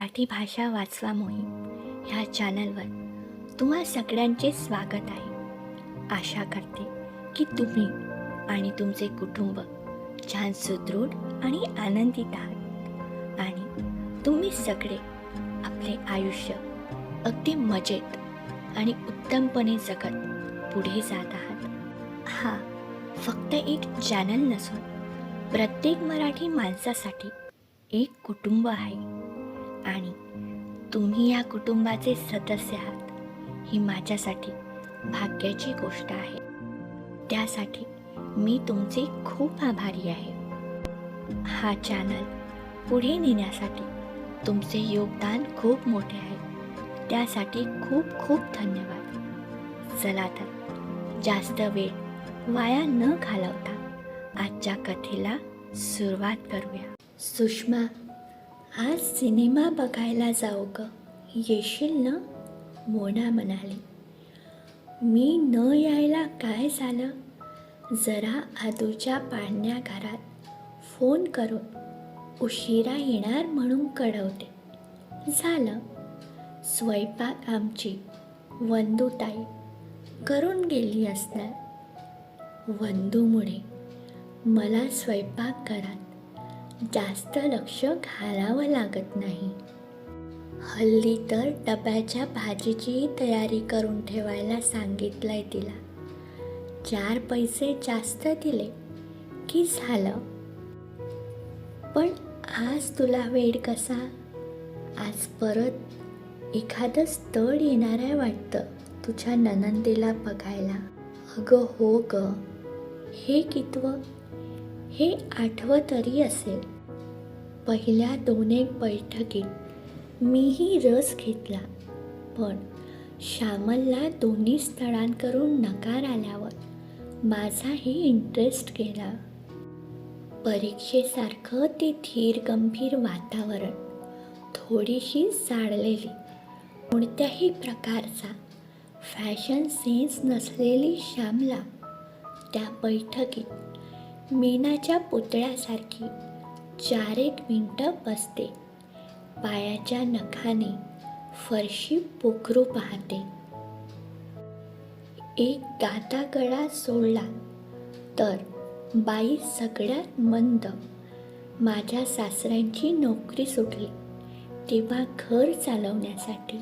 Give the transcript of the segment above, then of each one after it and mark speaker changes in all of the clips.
Speaker 1: मराठी भाषा वाचवा मोहीम ह्या चॅनलवर तुम्हा सगळ्यांचे स्वागत आहे. आशा करते की तुम्ही आणि तुमचे कुटुंब छान सुदृढ आणि आनंदित आहात. आणि तुम्ही सगळे आपले आयुष्य अगदी मजेत आणि उत्तमपणे जगत पुढे जात आहात. हा फक्त एक चॅनल नसून प्रत्येक मराठी माणसासाठी एक कुटुंब आहे. आणि तुम्ही या कुटुंबाचे सदस्य आहात. ही माझ्यासाठी भाग्याची गोष्ट आहे. त्यासाठी मी तुमचे खूप आभारी आहे. हा चॅनल पुढे नेण्यासाठी तुमचे योगदान खूप मोठे आहे. त्यासाठी खूप खूप धन्यवाद. चला तर जास्त वेळ वाया न घालवता आजच्या कथेला सुरुवात करूया. सुषमा आज सिनेमा बघायला जाऊ ग. येशील ना? मोना म्हणाली. मी न यायला काय झालं? जरा आदूच्या पाळण्या घरात फोन करून उशिरा येणार म्हणून कळवते. झालं. स्वयंपाक आमची वंदूताई करून गेली असणार. वंदूमुळे मला स्वयंपाक घरात जास्त लक्ष घालावं लागत नाही. हल्ली तर डब्याच्या भाजीचीही तयारी करून ठेवायला सांगितलंय तिला. चार पैसे जास्त दिले की झालं? पण आज तुला वेळ कसा? आज परत एखादं स्थळ येणार आहे वाटतं तुझ्या ननंदीला बघायला. अगं हो ग. हे कितवं हे आठवं तरी असेल. पहिल्या दोन एक बैठकीत मीही रस घेतला. पण श्यामलला दोन्ही स्थळांकडून नकार आल्यावर माझाही इंटरेस्ट गेला. परीक्षेसारखं ते धीर गंभीर वातावरण थोडीशी जाळलेली. कोणत्याही प्रकारचा फॅशन सेन्स नसलेली श्यामला त्या बैठकीत मीनाच्या पुतळ्यासारखी चार एक मिनटं बसते. पायाच्या नखाने फरशी पोखरू पाहते. एक गाता गळा सोडला तर बाई सगळ्यात मंद. माझ्या सासऱ्यांची नोकरी सुटली. तेव्हा घर चालवण्यासाठी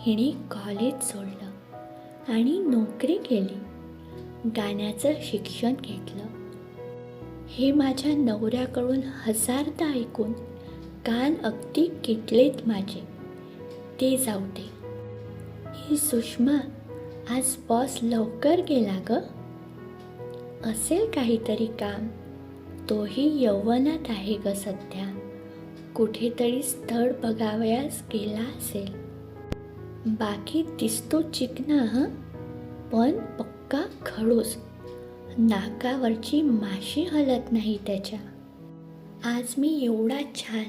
Speaker 1: हिने कॉलेज सोडलं आणि नोकरी केली. गाण्याचं शिक्षण घेतलं. हे माझ्या नवऱ्याकडून हजारदा ऐकून कान अगदी किटलेत माझे. ते जाऊ दे. ही सुषमा आज बॉस लवकर गेला ग. असेल काहीतरी काम. तोही यौवनात आहे ग सध्या. कुठेतरी स्थळ बघावयास गेला असेल. बाकी दिसतो चिकना हं? पण पक्का खडूस. नाकावरची माशी हलत नाही त्याच्या. आज मी एवढा छान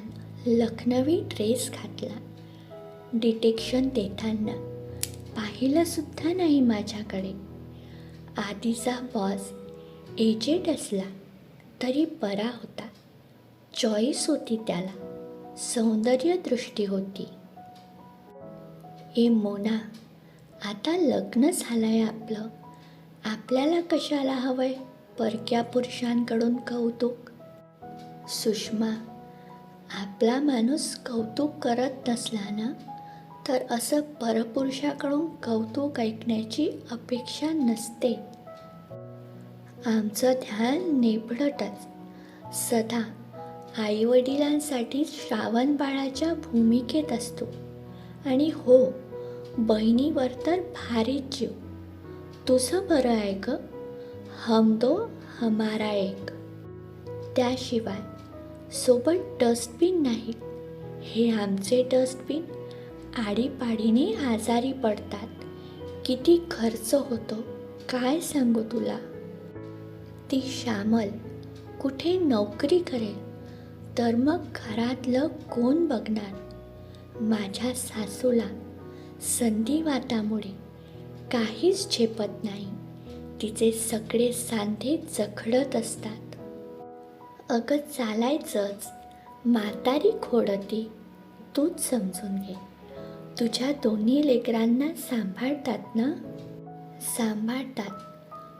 Speaker 1: लखनवी ड्रेस घातला. डिटेक्शन देताना पाहिलंसुद्धा नाही माझ्याकडे. आधीचा बॉस एजेड असला तरी बरा होता. चॉईस होती त्याला. सौंदर्य दृष्टी होती. ए मोना आता लग्न झालं आहे आपलं. आपल्याला कशाला हवंय? परक्या पुरुषांकडून कौतुक. सुषमा आपला माणूस कौतुक करत नसला ना तर असं परपुरुषाकडून कौतुक ऐकण्याची अपेक्षा नसते. आमचं ध्यान नेपडतच सदा आईवडिलांसाठी श्रावण बाळाच्या भूमिकेत असतो. आणि हो बहिणीवर तर भारीच जीव. तुझं बरं आहे ग. हम दो हमारा एक. त्याशिवाय सोबत डस्टबिन नाही. हे आमचे डस्टबिन आडीपाडीने आजारी पडतात. किती खर्च होतो काय सांगू तुला? ती श्यामल कुठे नोकरी करेल? तर मग घरातलं कोण बघणार? माझ्या सासूला संधिवातामुळे काहीच झेपत नाही. तिचे सगळे सांधे जखडत असतात. अगं चालायचंच. म्हातारी खोडती. तूच समजून घे. तुझ्या दोन्ही लेकरांना सांभाळतात ना? सांभाळतात.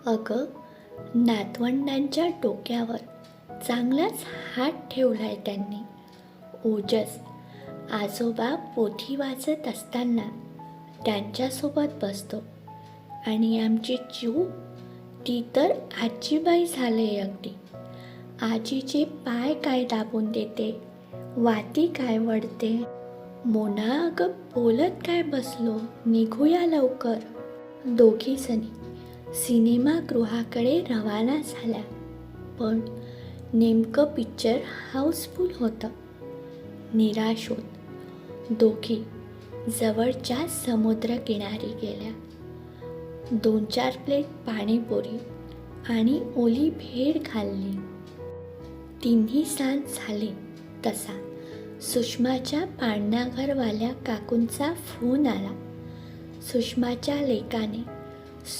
Speaker 1: अगं नातवंडांच्या डोक्यावर चांगलाच हात ठेवलाय त्यांनी. ओजस आजोबा पोथी वाचत असताना त्यांच्यासोबत बसतो. आणि आमची चू ती तर आजीबाई झाले अगदी. आजीचे पाय काय दाबून देते? वाती काय वडते मोना अगं बोलत काय बसलो? निघूया लवकर. दोघी जणी सिनेमागृहाकडे रवाना झाल्या. पण नेमकं पिक्चर हाऊसफुल होतं. निराश होत दोघी जवळच्या समुद्रकिनारी गेल्या. दोन चार प्लेट पाणीपुरी आणि ओली भेळ खाल्ली. तिन्ही सांज झाले. तसा सुषमाच्या पाळणाघरवाल्या काकूंचा फोन आला. सुषमाच्या लेकाने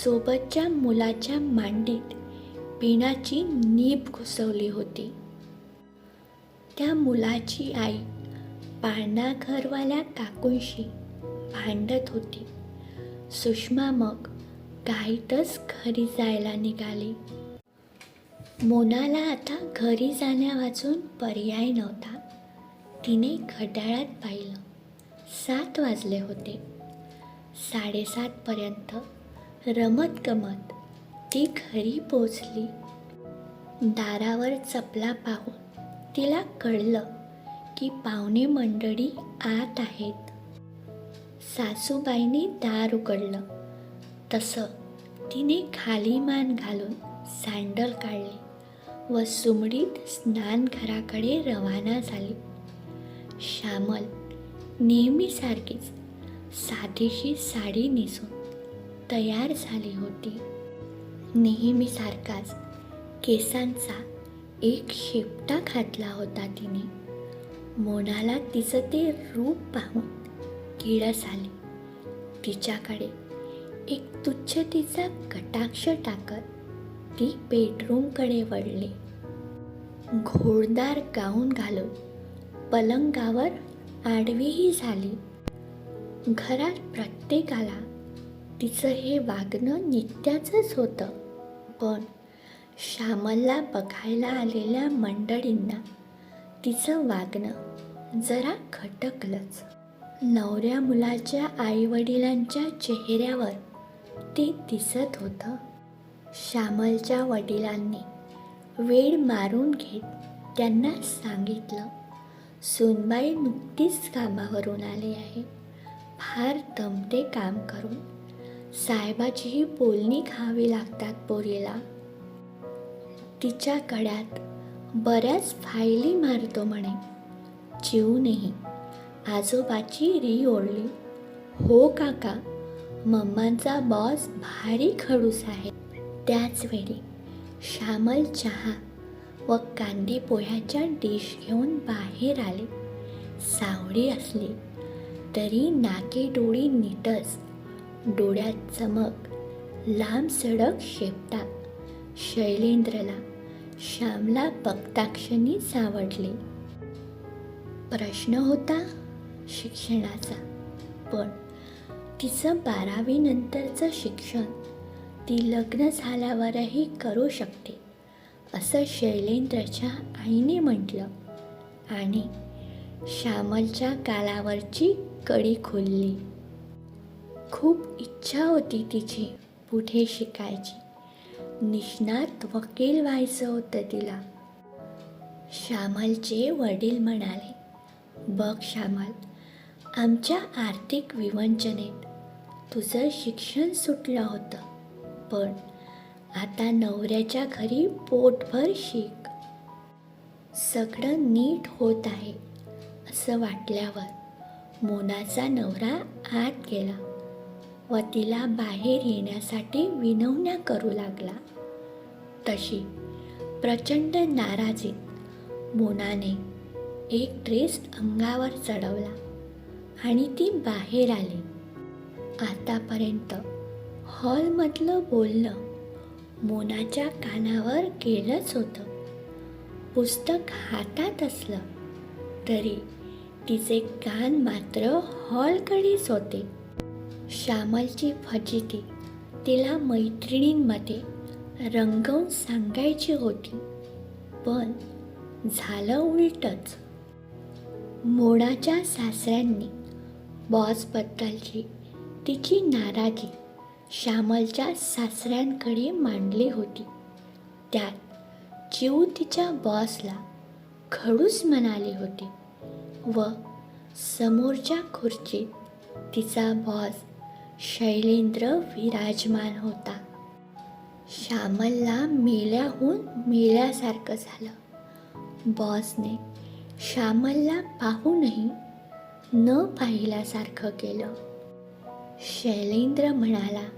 Speaker 1: सोबतच्या मुलाच्या मांडीत पिणाची नीब घुसवली होती. त्या मुलाची आई पाळणाघरवाल्या काकूंशी भांडत होती. सुषमा मग घाईतच घरी जायला निघाली. मोनाला आता घरी जाण्यावाचून पर्याय नव्हता. तिने घड्याळात पाहिलं. सात वाजले होते. साडेसातपर्यंत रमत गमत ती घरी पोचली दारावर चपला पाहून तिला कळलं की पाहुणे मंडळी आत आहेत. सासूबाईंनी दार उघडलं. तसं तिने खाली मान घालून सँडल काढले व सुमडीत स्नानघराकडे रवाना झाली. श्यामल नेहमीसारखीच साधीशी साडी नेसून तयार झाली होती. नेहमीसारखाच केसांचा एक शेपटा घातला होता तिने. मोनाला तिचं ते रूप पाहून किळस आली. तिच्याकडे एक तुच्छतेचा कटाक्ष टाकत ती बेडरूमकडे वळली. घोडदार गाऊन घालून पलंगावर आडवीही झाली. घरात प्रत्येकाला तिचं हे वागणं नित्याचंच होतं. पण श्यामलला बघायला आलेल्या मंडळींना तिचं वागणं जरा खटकलंच. नवऱ्या मुलाच्या आईवडिलांच्या चेहऱ्यावर ते दिसत होतं. श्यामलच्या वडिलांनी वेळ मारून घेत त्यांना सांगितलं सुनबाई नुकतीच कामावरून आली आहे. फार दमते काम करून. साहेबाचीही बोलणी खावी लागतात पोरीला. तिच्या कड्यात बऱ्याच फायली मारतो म्हणे. चिवूनही आजोबाची री ओढली. हो काका मम्मांचा बॉस भारी खडूस आहे. त्याचवेळी श्यामल चहा व कांदी पोह्याच्या डिश घेऊन बाहेर आले. सावळी असली तरी नाके डोळी नीटच डोळ्यात चमक लांब सडक शेपटा शैलेंद्रला श्यामला बघताक्षणी सावडले. प्रश्न होता शिक्षणाचा पण तिचं बारावीनंतरचं शिक्षण ती लग्न झाल्यावरही करू शकते असं शैलेंद्रच्या आईने म्हटलं. आणि श्यामलच्या गालावरची कडी खोलली. खूप इच्छा होती तिची पुढे शिकायची. निष्णात वकील व्हायचं होतं तिला. श्यामलचे वडील म्हणाले बघ श्यामल आमच्या आर्थिक विवंचनेत तुझं शिक्षण सुटलं होतं. पण आता नवऱ्याच्या घरी पोटभर शिक सगळं नीट होत आहे असं वाटल्यावर मोनाचा नवरा आत गेला. व तिला बाहेर येण्यासाठी विनवण्या करू लागला. तशी प्रचंड नाराजीत मोनाने एक ड्रेस अंगावर चढवला आणि ती बाहेर आली. आतापर्यंत. हॉलमधलं बोलणं मोनाच्या कानावर गेलंच होतं. पुस्तक हातात असलं तरी तिचे कान मात्र हॉलकडेच होते. श्यामलची फजिती तिला मैत्रिणींमध्ये रंगवून सांगायची होती. पण झालं उलटच. मोडाच्या सासऱ्यांनी बॉसबद्दलची तिची नाराजी श्यामलच्या सासऱ्यांकडे मांडली होती. त्यात जीव तिच्या बॉसला खडूस म्हणाली होती व समोरच्या खुर्चीत तिचा बॉस शैलेंद्र विराजमान होता. श्यामलला मेल्याहून मेल्यासारखं झालं. बॉसने श्यामलला पाहूनही न पाहिल्यासारखं केलं. शैलेंद्र म्हणाला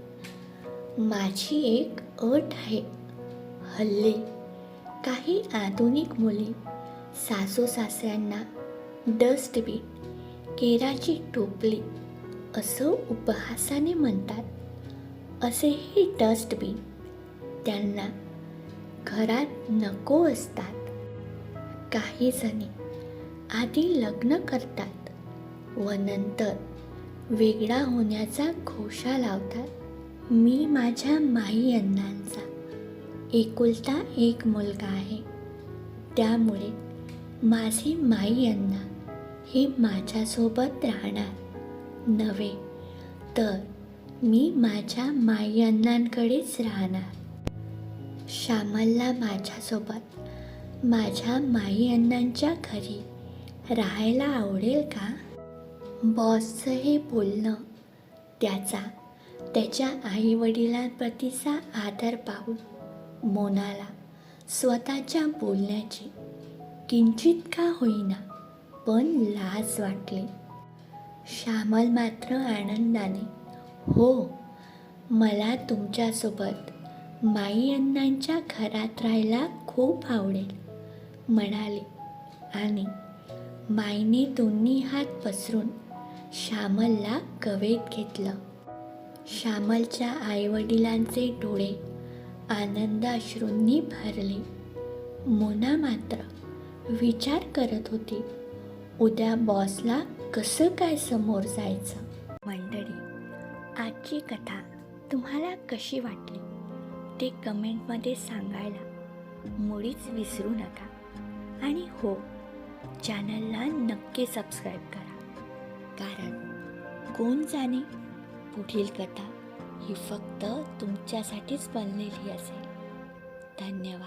Speaker 1: माझी एक अट आहे हल्ली. काही आधुनिक मुली सासू सासऱ्यांना डस्टबिन केराची टोपली असं उपहासाने म्हणतात असेही डस्टबिन त्यांना घरात नको असतात. काही जणी आधी लग्न करतात व नंतर वेगळा होण्याचा घोषा लावतात. मी माझ्या माई अण्णांचा एकुलता एक मुलगा आहे. त्यामुळे माझे माई अण्णा हे माझ्यासोबत राहणार. नव्हे तर मी माझ्या माई अण्णांकडेच राहणार. श्यामलला माझ्यासोबत माझ्या माई अण्णांच्या घरी राहायला आवडेल का? बॉसचं हे बोलणं त्याचा त्याच्या आईवडिलांप्रतीचा आदर पाहून मोनाला स्वतःच्या बोलण्याची किंचित का होईना पण लाज वाटली. श्यामल मात्र आनंदाने हो मला तुमच्यासोबत माई अण्णांच्या घरात राहायला खूप आवडेल म्हणाले आणि माईने दोन्ही हात पसरून श्यामलला कवेत घेतलं. श्यामलच्या आईवडिलांचे डोळे आनंदाश्रूंनी भरले. मोना मात्र विचार करत होती उद्या बॉसला कसं काय समोर जायचं? मंडळी आजची कथा तुम्हाला कशी वाटली? ते कमेंटमध्ये सांगायला मुळीच विसरू नका. आणि हो चॅनलला नक्की सबस्क्राईब करा. कारण कोण जाणे? पुढील कथा ही फक्त तुमच्यासाठीच बनलेली असेल. धन्यवाद.